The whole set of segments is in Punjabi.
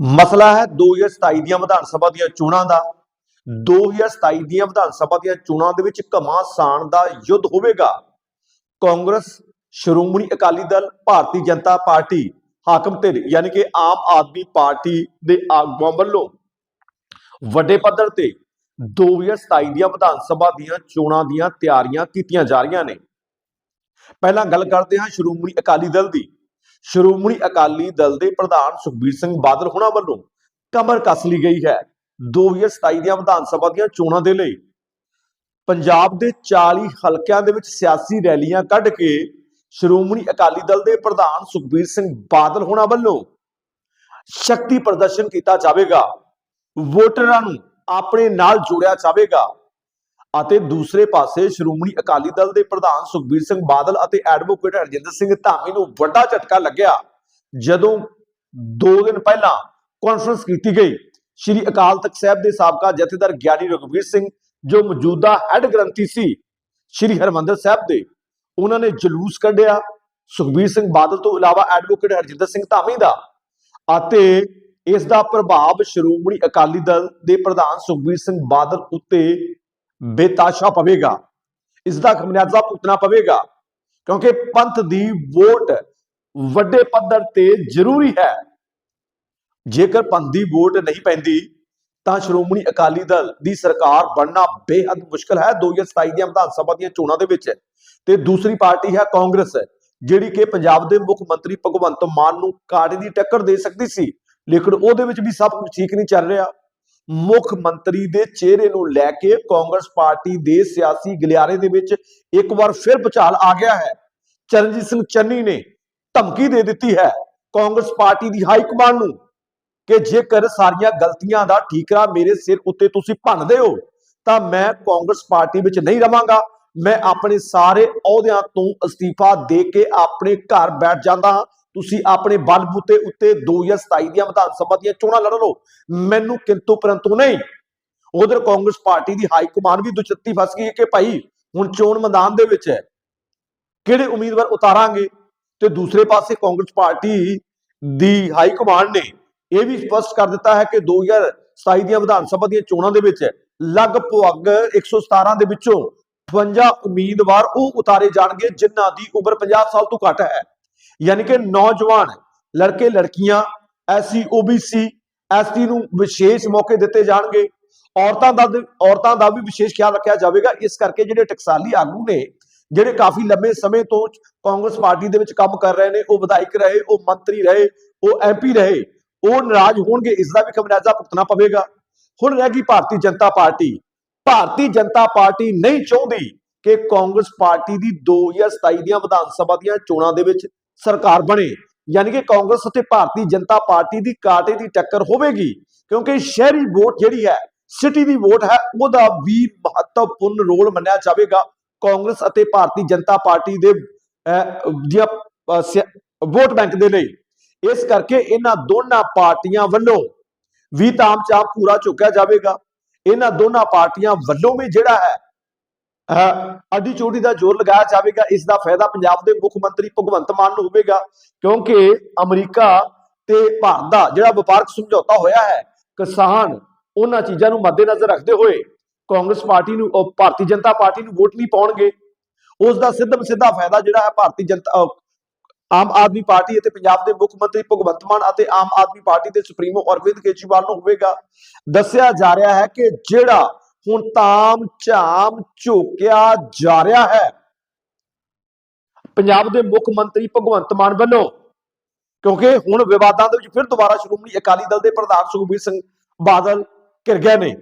ਮਸਲਾ ਹੈ 2027 ਦੀਆਂ ਵਿਧਾਨ ਸਭਾ ਦੀਆਂ ਚੋਣਾਂ ਦਾ। 2027 ਦੀਆਂ ਵਿਧਾਨ ਸਭਾ ਦੀਆਂ ਚੋਣਾਂ ਦੇ ਵਿੱਚ ਘਮਾਸਾਨ ਦਾ ਯੁੱਧ ਹੋਵੇਗਾ। ਕਾਂਗਰਸ, ਸ਼੍ਰੋਮਣੀ ਅਕਾਲੀ ਦਲ, ਭਾਰਤੀ ਜਨਤਾ ਪਾਰਟੀ, ਹਾਕਮ ਧਿਰ ਯਾਨੀ ਕਿ ਆਮ ਆਦਮੀ ਪਾਰਟੀ ਦੇ ਆਗੂਆਂ ਵੱਲੋਂ ਵੱਡੇ ਪੱਧਰ ਤੇ 2027 ਦੀਆਂ ਵਿਧਾਨ ਸਭਾ ਦੀਆਂ ਚੋਣਾਂ ਦੀਆਂ ਤਿਆਰੀਆਂ ਕੀਤੀਆਂ ਜਾ ਰਹੀਆਂ ਨੇ। ਪਹਿਲਾਂ ਗੱਲ ਕਰਦੇ ਹਾਂ ਸ਼੍ਰੋਮਣੀ ਅਕਾਲੀ ਦਲ ਦੀ। ਸ਼੍ਰੋਮਣੀ ਅਕਾਲੀ ਦਲ ਦੇ ਪ੍ਰਧਾਨ ਸੁਖਬੀਰ ਸਿੰਘ ਬਾਦਲ ਹੁਣਾਂ ਵੱਲੋਂ ਕਮਰ ਕੱਸ ਲਈ ਗਈ ਹੈ। 2027 ਦੀਆਂ ਵਿਧਾਨ ਸਭਾ ਦੀਆਂ ਚੋਣਾਂ ਦੇ ਲਈ ਪੰਜਾਬ ਦੇ 40 ਹਲਕਿਆਂ ਦੇ ਵਿੱਚ ਸਿਆਸੀ ਰੈਲੀਆਂ ਕੱਢ ਕੇ ਸ਼੍ਰੋਮਣੀ ਅਕਾਲੀ ਦਲ ਦੇ ਪ੍ਰਧਾਨ ਸੁਖਬੀਰ ਸਿੰਘ ਬਾਦਲ ਹੋਣਾ ਵੱਲੋਂ ਸ਼ਕਤੀ ਪ੍ਰਦਰਸ਼ਨ ਕੀਤਾ ਜਾਵੇਗਾ। ਵੋਟਰਾਂ ਨੂੰ ਆਪਣੇ ਨਾਲ ਜੋੜਿਆ ਜਾਵੇਗਾ। ਅਤੇ ਦੂਸਰੇ ਪਾਸੇ ਸ਼੍ਰੋਮਣੀ ਅਕਾਲੀ ਦਲ ਦੇ ਪ੍ਰਧਾਨ ਸੁਖਬੀਰ ਸਿੰਘ ਬਾਦਲ ਅਤੇ ਐਡਵੋਕੇਟ ਹਰਜਿੰਦਰ ਸਿੰਘ ਧਾਮੀ ਨੂੰ ਵੱਡਾ ਝਟਕਾ ਲੱਗਿਆ, ਜਦੋਂ 2 ਦਿਨ ਪਹਿਲਾਂ ਕਾਨਫਰੰਸ ਕੀਤੀ ਗਈ। ਸ਼੍ਰੀ ਅਕਾਲ ਤਖਤ ਸਾਹਿਬ ਦੇ ਸਾਬਕਾ ਜਥੇਦਾਰ ਗਿਆਨੀ ਰਘਵੀਰ ਸਿੰਘ, ਜੋ ਮੌਜੂਦਾ ਹੈੱਡ ਗ੍ਰੰਥੀ ਸੀ, ਸ਼੍ਰੀ ਹਰਮੰਦਰ ਸਾਹਿਬ ਦੇ, ਉਹਨਾਂ ਨੇ ਜਲੂਸ ਕੱਢਿਆ। ਸੁਖਬੀਰ ਸਿੰਘ ਬਾਦਲ ਤੋਂ ਇਲਾਵਾ ਐਡਵੋਕੇਟ ਹਰਜਿੰਦਰ ਸਿੰਘ ਧਾਮੀ ਦਾ ਅਤੇ ਇਸ ਦਾ ਪ੍ਰਭਾਵ ਸ਼੍ਰੋਮਣੀ ਅਕਾਲੀ ਦਲ ਦੇ ਪ੍ਰਧਾਨ ਸੁਖਬੀਰ ਸਿੰਘ ਬਾਦਲ ਉੱਤੇ ਬੇਤਾਸ਼ਾ ਪਵੇਗਾ। ਇਸ ਦਾ ਖਮਿਆਜ਼ਾ ਭੁਗਤਣਾ ਪਵੇਗਾ, ਕਿਉਂਕਿ ਪੰਥ ਦੀ ਵੋਟ ਵੱਡੇ ਪੱਧਰ ਤੇ ਜ਼ਰੂਰੀ ਹੈ। ਜੇਕਰ ਪੰਥ ਦੀ ਵੋਟ ਨਹੀਂ ਪੈਂਦੀ, ਤਾਂ ਸ਼੍ਰੋਮਣੀ ਅਕਾਲੀ ਦਲ ਦੀ ਸਰਕਾਰ ਬਣਨਾ ਬੇਹੱਦ ਮੁਸ਼ਕਲ ਹੈ। 2027 ਦੀਆਂ ਵਿਧਾਨ ਸਭਾ ਦੀਆਂ ਚੋਣਾਂ ਦੇ ਵਿੱਚ ਤੇ ਦੂਸਰੀ ਪਾਰਟੀ ਹੈ ਕਾਂਗਰਸ, ਜਿਹੜੀ ਕਿ ਪੰਜਾਬ ਦੇ ਮੁੱਖ ਮੰਤਰੀ ਭਗਵੰਤ ਮਾਨ ਨੂੰ ਕਾੜੇ ਦੀ ਟੱਕਰ ਦੇ ਸਕਦੀ ਸੀ। ਲੇਕਿਨ ਉਹਦੇ ਵਿੱਚ ਵੀ ਸਭ ਕੁਝ ਠੀਕ ਨਹੀਂ ਚੱਲ ਰਿਹਾ। ਮੁੱਖ ਮੰਤਰੀ ਦੇ ਚਿਹਰੇ ਨੂੰ ਲੈ ਕੇ ਕਾਂਗਰਸ ਪਾਰਟੀ ਦੇ ਸਿਆਸੀ ਗਲਿਆਰੇ ਦੇ ਵਿੱਚ ਇੱਕ ਵਾਰ ਫਿਰ ਭੁਚਾਲ ਆ ਗਿਆ ਹੈ। ਚਰਨਜੀਤ ਸਿੰਘ ਚੰਨੀ ਨੇ ਧਮਕੀ ਦੇ ਦਿੱਤੀ ਹੈ ਕਾਂਗਰਸ ਪਾਰਟੀ ਦੀ ਹਾਈ ਕਮਾਂਡ ਨੂੰ ਕਿ ਜੇਕਰ ਸਾਰੀਆਂ ਗਲਤੀਆਂ ਦਾ ਠੀਕਰਾ ਮੇਰੇ ਸਿਰ ਉੱਤੇ ਤੁਸੀਂ ਭੰਨਦੇ ਹੋ, ਤਾਂ ਮੈਂ ਕਾਂਗਰਸ ਪਾਰਟੀ ਵਿੱਚ ਨਹੀਂ ਰਵਾਂਗਾ। ਮੈਂ ਆਪਣੇ ਸਾਰੇ ਅਹੁਦਿਆਂ ਤੋਂ ਅਸਤੀਫਾ ਦੇ ਕੇ ਆਪਣੇ ਘਰ ਬੈਠ ਜਾਂਦਾ ਹਾਂ। ਤੁਸੀਂ ਆਪਣੇ ਬਲਬੂਤੇ ਉੱਤੇ 2027 ਦੀਆਂ ਵਿਧਾਨ ਸਭਾ ਦੀਆਂ ਚੋਣਾਂ ਲੜ ਲਓ। ਮੈਨੂੰ ਕਿੰਤੂ ਪਰੰਤੂ ਨਹੀਂ। ਉਧਰ ਕਾਂਗਰਸ ਪਾਰਟੀ ਦੀ ਹਾਈ ਕਮਾਨ ਵੀ ਦੁਚੱਤੀ ਫਸ ਗਈ ਹੈ ਕਿ ਭਾਈ ਹੁਣ ਚੋਣ ਮੈਦਾਨ ਦੇ ਵਿੱਚ ਹੈ। ਕਿਹੜੇ ਉਮੀਦਵਾਰ ਉਤਾਰਾਂਗੇ? ਤੇ ਦੂਸਰੇ ਪਾਸੇ ਕਾਂਗਰਸ ਪਾਰਟੀ ਦੀ ਹਾਈ ਕਮਾਨ ਨੇ ਇਹ ਵੀ ਸਪਸ਼ਟ ਕਰ ਦਿੱਤਾ ਹੈ ਕਿ 2027 ਦੀਆਂ ਵਿਧਾਨ ਸਭਾ ਦੀਆਂ ਚੋਣਾਂ ਦੇ ਵਿੱਚ ਲਗਭਗ 117 ਦੇ ਵਿੱਚੋਂ 58 ਉਮੀਦਵਾਰ ਉਹ ਉਤਾਰੇ ਜਾਣਗੇ, ਜਿਨ੍ਹਾਂ ਦੀ ਉਮਰ 50 ਸਾਲ ਤੋਂ ਘੱਟ ਹੈ। ਯਾਨੀ ਕਿ ਨੌਜਵਾਨ ਲੜਕੇ ਲੜਕੀਆਂ, ਐਸਸੀ, ਓਬੀਸੀ, ਐਸਟੀ ਨੂੰ ਵਿਸ਼ੇਸ਼ ਮੌਕੇ ਦਿੱਤੇ ਜਾਣਗੇ। ਔਰਤਾਂ ਦਾ ਔਰਤਾਂ ਦਾ ਵੀ ਵਿਸ਼ੇਸ਼ ਖਿਆਲ ਰੱਖਿਆ ਜਾਵੇਗਾ। ਇਸ ਕਰਕੇ ਜਿਹੜੇ ਟਕਸਾਲੀ ਆਗੂ ਨੇ, ਜਿਹੜੇ ਕਾਫੀ ਲੰਮੇ ਸਮੇਂ ਤੋਂ ਕਾਂਗਰਸ ਪਾਰਟੀ ਦੇ ਵਿੱਚ ਕੰਮ ਕਰ ਰਹੇ ਨੇ, ਉਹ ਵਿਧਾਇਕ ਰਹੇ, ਉਹ ਮੰਤਰੀ ਰਹੇ, ਉਹ ਐਮਪੀ ਰਹੇ, ਉਹ ਨਾਰਾਜ਼ ਹੋਣਗੇ, ਇਸ ਦਾ ਵੀ ਖਮਨਾਜ਼ਾ ਭੁਗਤਣਾ ਪਵੇਗਾ। ਹੁਣ ਰਹਿ ਗਈ ਭਾਰਤੀ ਜਨਤਾ ਪਾਰਟੀ। ਭਾਰਤੀ ਜਨਤਾ ਪਾਰਟੀ ਨਹੀਂ ਚਾਹੁੰਦੀ ਕਿ ਕਾਂਗਰਸ ਪਾਰਟੀ ਦੀ 2027 ਦੀਆਂ ਵਿਧਾਨ ਸਭਾ ਦੀਆਂ ਚੋਣਾਂ ਦੇ ਵਿੱਚ ਸਰਕਾਰ ਬਣੇ ਯਾਨੀ ਕਿ ਕਾਂਗਰਸ ਅਤੇ ਭਾਰਤੀ ਜਨਤਾ ਪਾਰਟੀ ਦੀ ਕਾਟੇ ਦੀ ਟੱਕਰ ਹੋਵੇਗੀ ਕਿਉਂਕਿ ਸ਼ਹਿਰੀ ਵੋਟ ਜਿਹੜੀ ਹੈ ਸਿਟੀ ਦੀ ਵੋਟ ਹੈ ਉਹਦਾ ਵੀ ਮਹੱਤਵਪੂਰਨ ਰੋਲ ਮੰਨਿਆ ਜਾਵੇਗਾ। ਕਾਂਗਰਸ ਅਤੇ ਭਾਰਤੀ ਜਨਤਾ ਪਾਰਟੀ ਦੇ ਅਹ, ਦੀਆਂ ਵੋਟ ਬੈਂਕ ਦੇ ਲਈ। ਇਸ ਕਰਕੇ ਇਹਨਾਂ ਦੋਨਾਂ ਪਾਰਟੀਆਂ ਵੱਲੋਂ ਵੀ ਤਾਮਚਾਮ ਪੂਰਾ ਚੁੱਕਿਆ ਜਾਵੇਗਾ। ਇਹਨਾਂ ਦੋਨਾਂ ਪਾਰਟੀਆਂ ਵੱਲੋਂ ਵੀ ਜਿਹੜਾ ਹੈ ਅੱਡੀ ਚੋਟੀ ਦਾ ਜ਼ੋਰ ਲਗਾਇਆ ਜਾਵੇਗਾ, ਇਸ ਦਾ ਫਾਇਦਾ ਪੰਜਾਬ ਦੇ ਮੁੱਖ ਮੰਤਰੀ ਭਗਵੰਤ ਮਾਨ ਨੂੰ ਹੋਵੇਗਾ, ਕਿਉਂਕਿ ਅਮਰੀਕਾ ਤੇ ਭਾਰਤ ਦਾ ਜਿਹੜਾ ਵਪਾਰਕ ਸਮਝੌਤਾ ਹੋਇਆ ਹੈ, ਕਿਸਾਨ ਉਹਨਾਂ ਚੀਜ਼ਾਂ ਨੂੰ ਮੱਦੇਨਜ਼ਰ ਰੱਖਦੇ ਹੋਏ ਕਾਂਗਰਸ ਪਾਰਟੀ ਨੂੰ ਭਾਰਤੀ ਜਨਤਾ ਪਾਰਟੀ ਨੂੰ ਵੋਟ ਨਹੀਂ ਪਾਉਣਗੇ। ਉਸ ਦਾ ਸਿੱਧਾ ਸਿੱਧਾ ਫਾਇਦਾ ਜਿਹੜਾ ਹੈ ਭਾਰਤੀ ਜਨਤਾ ਆਮ ਆਦਮੀ ਪਾਰਟੀ ਅਤੇ ਪੰਜਾਬ ਦੇ ਮੁੱਖ ਮੰਤਰੀ ਭਗਵੰਤ ਮਾਨ ਅਤੇ ਆਮ ਆਦਮੀ ਪਾਰਟੀ ਦੇ ਸੁਪਰੀਮੋ ਅਰਵਿੰਦ ਕੇਜਰੀਵਾਲ ਨੂੰ ਹੋਵੇਗਾ। ਦੱਸਿਆ ਜਾ ਰਿਹਾ ਹੈ ਕਿ ਜਿਹੜਾ ਹੁਣ ਤਾਮ ਝਾਮ ਝੋਕਿਆ ਜਾ ਰਿਹਾ ਹੈ। ਪੰਜਾਬ ਦੇ ਮੁੱਖ ਮੰਤਰੀ ਭਗਵੰਤ ਮਾਨ ਵੱਲੋਂ, ਕਿਉਂਕਿ ਹੁਣ ਵਿਵਾਦਾਂ ਦੇ ਵਿੱਚ ਫਿਰ ਦੁਬਾਰਾ ਸ਼੍ਰੋਮਣੀ ਅਕਾਲੀ ਦਲ ਦੇ ਪ੍ਰਧਾਨ ਸੁਖਬੀਰ ਸਿੰਘ ਬਾਦਲ ਘਿਰ ਗਏ ਨੇ।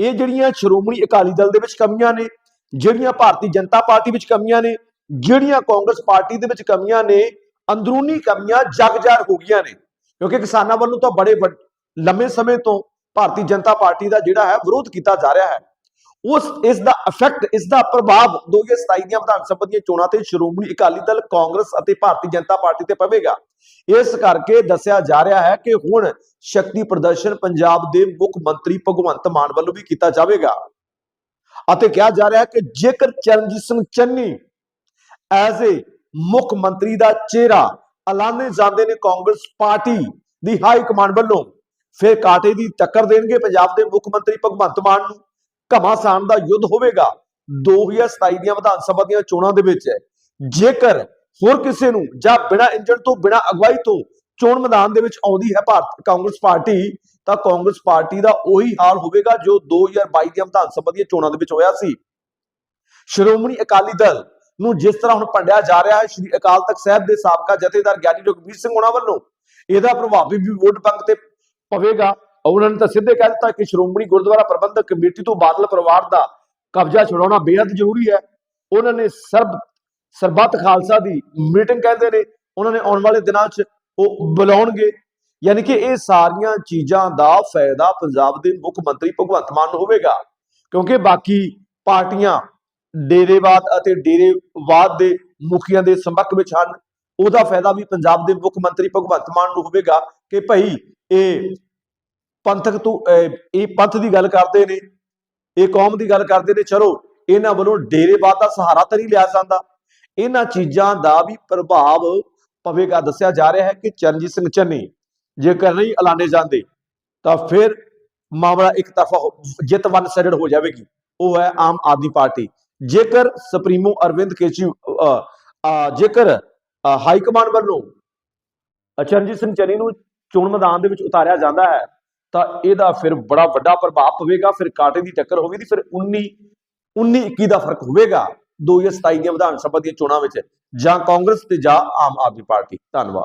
ਇਹ ਜਿਹੜੀਆਂ ਸ਼੍ਰੋਮਣੀ ਅਕਾਲੀ ਦਲ ਦੇ ਵਿੱਚ ਕਮੀਆਂ ਨੇ, ਜਿਹੜੀਆਂ ਭਾਰਤੀ ਜਨਤਾ ਪਾਰਟੀ ਵਿੱਚ ਕਮੀਆਂ ਨੇ, ਜਿਹੜੀਆਂ ਕਾਂਗਰਸ ਪਾਰਟੀ ਦੇ ਵਿੱਚ ਕਮੀਆਂ ਨੇ, ਅੰਦਰੂਨੀ ਕਮੀਆਂ ਜਗਜਾਰ ਹੋ ਗਈਆਂ ਨੇ। ਕਿਉਂਕਿ ਕਿਸਾਨਾਂ ਵੱਲੋਂ ਤਾਂ ਬੜੇ ਵੱਡ- ਲੰਮੇ ਸਮੇਂ ਤੋਂ ਭਾਰਤੀ ਜਨਤਾ ਪਾਰਟੀ ਦਾ ਜਿਹੜਾ ਹੈ ਵਿਰੋਧ ਕੀਤਾ ਜਾ ਰਿਹਾ ਹੈ। ਉਸ, ਇਸ ਦਾ ਇਫੈਕਟ ਇਸ ਦਾ ਪ੍ਰਭਾਵ 2027 ਦੀਆਂ ਵਿਧਾਨ ਸਭਾ ਦੀਆਂ ਚੋਣਾਂ ਤੇ ਸ਼੍ਰੋਮਣੀ ਅਕਾਲੀ ਦਲ, ਕਾਂਗਰਸ ਅਤੇ ਭਾਰਤੀ ਜਨਤਾ ਪਾਰਟੀ ਤੇ ਪਵੇਗਾ। ਇਸ ਕਰਕੇ ਦੱਸਿਆ ਜਾ ਰਿਹਾ ਹੈ ਕਿ ਹੁਣ ਸ਼ਕਤੀ ਪ੍ਰਦਰਸ਼ਨ ਪੰਜਾਬ ਦੇ ਮੁੱਖ ਮੰਤਰੀ ਭਗਵੰਤ ਮਾਨ ਵੱਲੋਂ ਵੀ ਕੀਤਾ ਜਾਵੇਗਾ। ਅਤੇ ਕਿਹਾ ਜਾ ਰਿਹਾ ਹੈ ਕਿ ਜੇਕਰ ਚਰਨਜੀਤ ਸਿੰਘ ਚੰਨੀ ਐਜ਼ ਏ ਮੁੱਖ ਮੰਤਰੀ ਦਾ ਚਿਹਰਾ ਐਲਾਨੇ ਜਾਂਦੇ ਨੇ ਕਾਂਗਰਸ ਪਾਰਟੀ ਦੀ ਹਾਈ ਕਮਾਂਡ ਵੱਲੋਂ ਫਿਰ ਕਾਟੇ ਦੀ ਟੱਕਰ ਦੇਣਗੇ ਪੰਜਾਬ ਦੇ ਮੁੱਖ ਮੰਤਰੀ ਭਗਵੰਤ ਮਾਨ ਨੂੰ। ਘਮਾਸਾਨ ਦਾ ਯੁੱਧ ਹੋਵੇਗਾ। 2027 ਦੀਆਂ ਵਿਧਾਨ ਸਭਾ ਦੀਆਂ ਚੋਣਾਂ ਦੇ ਵਿੱਚ ਜੇਕਰ ਹੋਰ ਕਿਸੇ ਨੂੰ ਜਾਂ ਬਿਨਾਂ ਇੰਜਣ ਤੋਂ, ਬਿਨਾਂ ਅਗਵਾਈ ਤੋਂ ਚੋਣ ਮੈਦਾਨ ਦੇ ਵਿੱਚ ਆਉਂਦੀ ਹੈ ਭਾਰਤ ਕਾਂਗਰਸ ਪਾਰਟੀ, ਤਾਂ ਕਾਂਗਰਸ ਪਾਰਟੀ ਦਾ ਉਹੀ ਹਾਲ ਹੋਵੇਗਾ ਜੋ 2022 ਦੀਆਂ ਵਿਧਾਨ ਸਭਾ ਦੀਆਂ ਚੋਣਾਂ ਦੇ ਵਿੱਚ ਹੋਇਆ ਸੀ। ਸ਼੍ਰੋਮਣੀ ਅਕਾਲੀ ਦਲ ਨੂੰ ਜਿਸ ਤਰ੍ਹਾਂ ਹੁਣ ਭੰਡਿਆ ਜਾ ਰਿਹਾ ਹੈ, ਸ਼੍ਰੀ ਅਕਾਲ ਤਖਤ ਸਾਹਿਬ ਦੇ ਸਾਬਕਾ ਜਥੇਦਾਰ ਗਿਆਨੀ ਰਘਬੀਰ ਸਿੰਘ ਹੋਣਾ ਵੱਲੋਂ, ਇਹਦਾ ਪ੍ਰਭਾਵ ਵੀ ਵੋਟ ਬੈਂਕ ਤੇ ਪਵੇਗਾ। ਉਹਨਾਂ ਨੇ ਤਾਂ ਸਿੱਧੇ ਕਹਿ ਦਿੱਤਾ ਕਿ ਸ਼੍ਰੋਮਣੀ ਗੁਰਦੁਆਰਾ ਪ੍ਰਬੰਧਕ ਕਮੇਟੀ ਤੋਂ ਬਾਦਲ ਪਰਿਵਾਰ ਦਾ ਕਬਜ਼ਾ ਛੁਡਾਉਣਾ ਬੇहद ਜ਼ਰੂਰੀ ਹੈ। ਉਹਨਾਂ ਨੇ ਸਰਬ, ਸਰਬੱਤ ਖਾਲਸਾ ਦੀ ਮੀਟਿੰਗ ਕਹਿੰਦੇ ਨੇ, ਉਹਨਾਂ ਨੇ ਆਉਣ ਵਾਲੇ ਦਿਨਾਂ 'ਚ ਉਹ ਬੁਲਾਉਣਗੇ। ਯਾਨੀ ਕਿ ਇਹ ਸਾਰੀਆਂ ਚੀਜ਼ਾਂ ਦਾ ਫਾਇਦਾ ਪੰਜਾਬ ਦੇ ਮੁੱਖ ਮੰਤਰੀ ਭਗਵੰਤ ਮਾਨ ਨੂੰ ਹੋਵੇਗਾ। ਕਿਉਂਕਿ ਬਾਕੀ ਪਾਰਟੀਆਂ ਡੇਰੇਵਾਦ ਅਤੇ ਡੇਰੇਵਾਦ ਦੇ ਮੁਖੀਆਂ ਦੇ ਸੰਪਰਕ ਵਿੱਚ ਹਨ। ਉਹਦਾ ਫਾਇਦਾ ਵੀ ਪੰਜਾਬ ਦੇ ਮੁੱਖ ਮੰਤਰੀ ਭਗਵੰਤ ਮਾਨ ਨੂੰ ਹੋਵੇਗਾ। ਕਿ ਭਾਈ ਇਹ ਪੰਥਕ ਤੋਂ, ਇਹ ਪੰਥ ਦੀ ਗੱਲ ਕਰਦੇ ਨੇ, ਇਹ ਕੌਮ ਦੀ ਗੱਲ ਕਰਦੇ ਨੇ, ਚਲੋ, ਇਹਨਾਂ ਵੱਲੋਂ ਡੇਰੇਵਾਦ ਦਾ ਸਹਾਰਾ ਤਾਂ ਨਹੀਂ ਲਿਆ ਜਾਂਦਾ। ਇਹਨਾਂ ਚੀਜ਼ਾਂ ਦਾ ਵੀ ਪ੍ਰਭਾਵ ਪਵੇਗਾ, ਦੱਸਿਆ ਜਾ ਰਿਹਾ ਹੈ ਕਿ ਚਰਨਜੀਤ ਸਿੰਘ ਚੰਨੀ ਜੇਕਰ ਨਹੀਂ ਐਲਾਨੇ ਜਾਂਦੇ, ਤਾਂ ਫਿਰ ਮਾਮਲਾ ਇੱਕ ਤਰਫਾ ਜਿੱਤ ਵਨ ਸਾਈਡਡ ਹੋ ਜਾਵੇਗੀ। ਉਹ ਹੈ ਆਮ ਆਦਮੀ ਪਾਰਟੀ। ਜੇਕਰ ਸੁਪਰੀਮੋ ਅਰਵਿੰਦ ਕੇਜਰੀ ਜੇਕਰ ਹਾਈ ਕਮਾਂਡ ਵੱਲੋਂ ਚਰਨਜੀਤ ਸਿੰਘ ਚੰਨੀ ਨੂੰ ਚੋਣ ਮੈਦਾਨ ਦੇ ਵਿੱਚ ਉਤਾਰਿਆ ਜਾਂਦਾ ਹੈ, ਤਾਂ ਇਹਦਾ ਫਿਰ ਬੜਾ ਵੱਡਾ ਪ੍ਰਭਾਵ ਪਵੇਗਾ, ਫਿਰ ਕਾਟੇ ਦੀ ਟੱਕਰ ਹੋਵੇਗੀ, ਫਿਰ 19 19 21 ਦਾ ਫ਼ਰਕ ਹੋਵੇਗਾ 2027 ਦੀਆਂ ਵਿਧਾਨ ਸਭਾ ਦੀਆਂ ਚੋਣਾਂ ਵਿੱਚ, ਜਾਂ ਕਾਂਗਰਸ ਤੇ ਜਾਂ ਆਮ ਆਦਮੀ ਪਾਰਟੀ। ਧੰਨਵਾਦ।